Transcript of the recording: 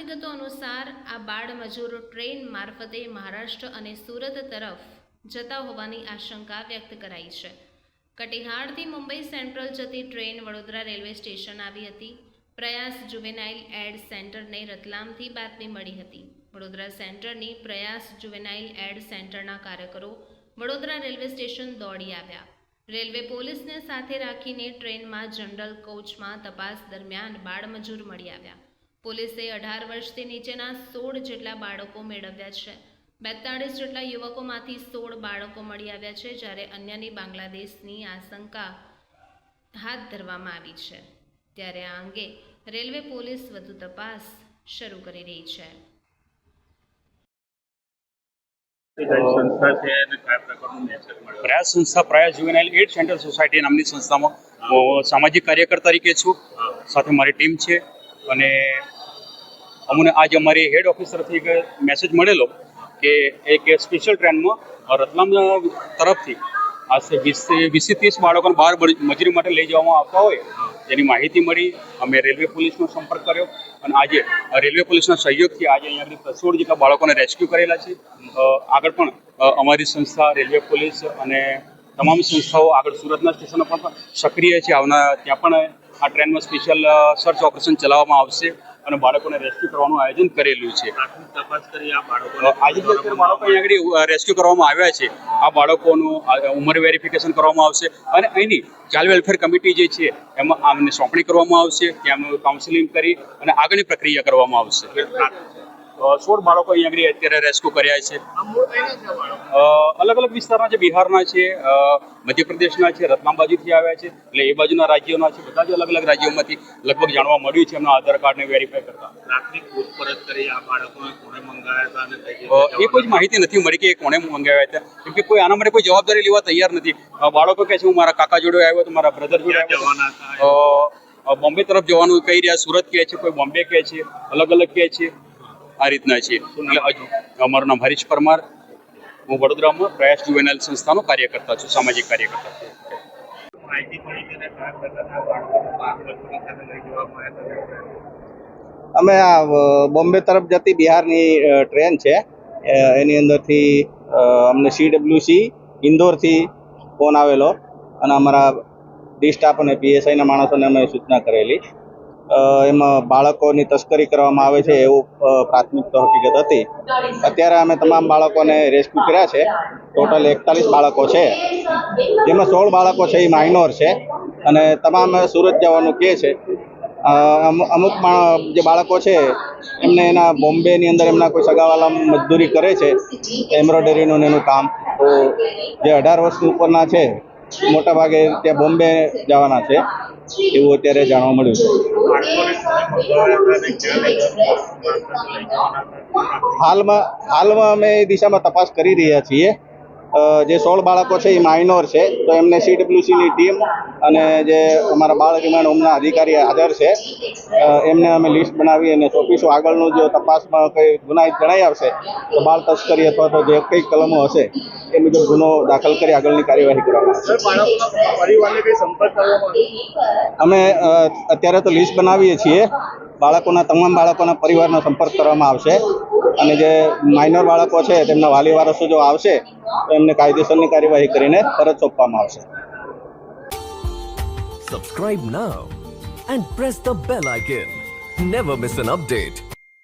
વિગતો અનુસાર આ બાળ મજૂરો ટ્રેન મારફતે મહારાષ્ટ્ર અને સુરત તરફ જતા હોવાની આશંકા વ્યક્ત કરાઈ છે. કટિહારથી મુંબઈ સેન્ટ્રલ જતી ટ્રેન વડોદરા રેલવે સ્ટેશન આવી હતી. પ્રયાસ જુવેનાઇલ એડ સેન્ટરને રતલામથી બાતમી મળી હતી. વડોદરા સેન્ટરની પ્રયાસ જુવેનાઇલ એડ સેન્ટરના કાર્યકરો વડોદરા રેલવે સ્ટેશન દોડી આવ્યા. રેલવે પોલીસને સાથે રાખીને ટ્રેનમાં જનરલ કોચમાં તપાસ દરમિયાન બાળમજૂર મળી આવ્યા. પોલીસે અઢાર વર્ષથી નીચેના સોળ જેટલા બાળકો મેળવ્યા છે. બેતાળીસ જેટલા યુવકોમાંથી સોળ બાળકો મળી આવ્યા છે જ્યારે અન્યની બાંગ્લાદેશની આશંકા હાથ ધરવામાં આવી છે. ત્યારે આ અંગે રેલવે પોલીસ વધુ તપાસ શરૂ કરી રહી છે. પ્રયાસ સંસ્થા પ્રયાસ જુવેનાઇલ એડ સેન્ટર સોસાયટી નામની સંસ્થામાં સામાજિક કાર્યકર તરીકે છું. સાથે મારી ટીમ છે. અને અમને આજ અમારી હેડ ઓફિસરથી એક મેસેજ મળેલો કે એક સ્પેશિયલ ટ્રેનમાં રતલામ તરફથી આશરે વીસથી વીસથી ત્રીસ બાળકોને બહાર મજ- મજૂરી માટે લઈ જવામાં આવતા હોય તેની માહિતી મળી. અમે રેલવે પોલીસનો સંપર્ક કર્યો અને આજે રેલવે પોલીસના સહયોગથી આજે અહીંયા સોળ જેટલા બાળકોને રેસ્ક્યુ કરેલા છે. આગળ પણ અમારી સંસ્થા રેલવે પોલીસ અને તમામ સંસ્થાઓ આગળ સુરતના સ્ટેશનો પણ સક્રિય છે. આવના ત્યાં પણ આ ટ્રેનમાં સ્પેશિયલ સર્ચ ઓપરેશન ચલાવવામાં આવશે અને બાળકોને રેસ્ક્યુ કરવાનું આયોજન કરેલું છે. તપાસ કરી આ બાળકો આજે બાળકો અહીંયા આગળ રેસ્ક્યુ કરવામાં આવ્યા છે આ બાળકોનું ઉંમર વેરિફિકેશન કરવામાં આવશે અને અહીંની ચાઇલ્ડ વેલફેર કમિટી જે છે એમાં આમને સોંપણી કરવામાં આવશે ત્યાંનું કાઉન્સિલિંગ કરી અને આગળની પ્રક્રિયા કરવામાં આવશે. સોળ બાળકો અહીંયા આગળ અત્યારે રેસ્ક્યુ કર્યા છે. અલગ અલગ વિસ્તારના છે બિહારના છે મધ્યપ્રદેશના છે રતલામ બાજુથી આવ્યા છે એટલે એ બાજુના રાજ્યોના છે બધા જ અલગ અલગ રાજ્યોમાંથી લગભગ જાણવા મળ્યું છે એમના આધાર કાર્ડને વેરીફાઈ કરતા. પ્રાથમિક પૂછપરછ કરી આ બાળકોને કોણે મંગાવ્યા હતા અને એ કોઈ જ માહિતી નથી મળી કે કોણે મંગાવ્યા હતા. કેમ કે કોઈ આના માટે કોઈ જવાબદારી લેવા તૈયાર નથી. બાળકો કહે છે હું મારા કાકા જોડે આવ્યો તો મારા બ્રધર જોડે આવ્યો બોમ્બે તરફ જવાનું કહી રહ્યા સુરત કહે છે કોઈ બોમ્બે કહે છે અલગ અલગ કહે છે. આ રીતના છે. અમારું નામ હરીશ પરમાર. હું વડોદરામાં પ્રયાસ જુવેનાઇલ સંસ્થાનો કાર્યકર્તા છું, સામાજિક કાર્યકર્તા અમે આ બોમ્બે તરફ જતી બિહારની ટ્રેન છે. એની અંદરથી અમને સીડબ્લ્યુસી ઇન્દોરથી ફોન આવેલો અને અમારા ડી સ્ટાફ અને પીએસઆઈના માણસોને અમે સૂચના કરેલી. એમાં બાળકોની તસ્કરી કરવામાં આવે છે એવું પ્રાથમિક તો હકીકત હતી. અત્યારે અમે તમામ બાળકોને રેસ્ક્યુ કર્યા છે. ટોટલ એકતાલીસ બાળકો છે. જેમાં સોળ બાળકો છે, એ માઇનોર છે. અને તમામ સુરત જવાનું કહે છે. અમુક જે બાળકો છે, એમને એના બોમ્બેની અંદર એમના કોઈ સગાવાલા મજદૂરી કરે છે, એમ્બ્રોઇડરીનું એનું કામ. તો જે અઢાર વર્ષની ઉપરના છે મોટા ભાગે ત્યાં બોમ્બે જવાના છે, એવું અત્યારે જાણવા મળ્યું હાલમાં હાલમાં અમે એ દિશામાં તપાસ કરી રહ્યા છીએ. જે સોળ બાળકો છે એ માઇનોર છે. તો એમને સીડબ્લ્યુસીની ટીમ અને જે અમારા બાળ રિમાન્ડ હોમના અધિકારી હાજર છે. એમને અમે લિસ્ટ બનાવી અને સોંપીશું. આગળનું જો તપાસમાં કંઈ ગુનાહિત જણાઈ આવશે તો બાળ તસ્કરી અથવા તો જે કંઈ કલમો હશે એ મુજબ ગુનો દાખલ કરી આગળની કાર્યવાહી કરવામાં આવશે. અમે અત્યારે તો લિસ્ટ બનાવીએ છીએ. બાળકોના તમામ બાળકોના પરિવારનો સંપર્ક કરવામાં આવશે. અને જે માઇનોર બાળકો છે તેમના વાલી વારસો જો આવશે એમને કાયદેસરની કાર્યવાહી કરીને પરત સોંપવામાં આવશે Subscribe now and press the bell icon. Never miss an update.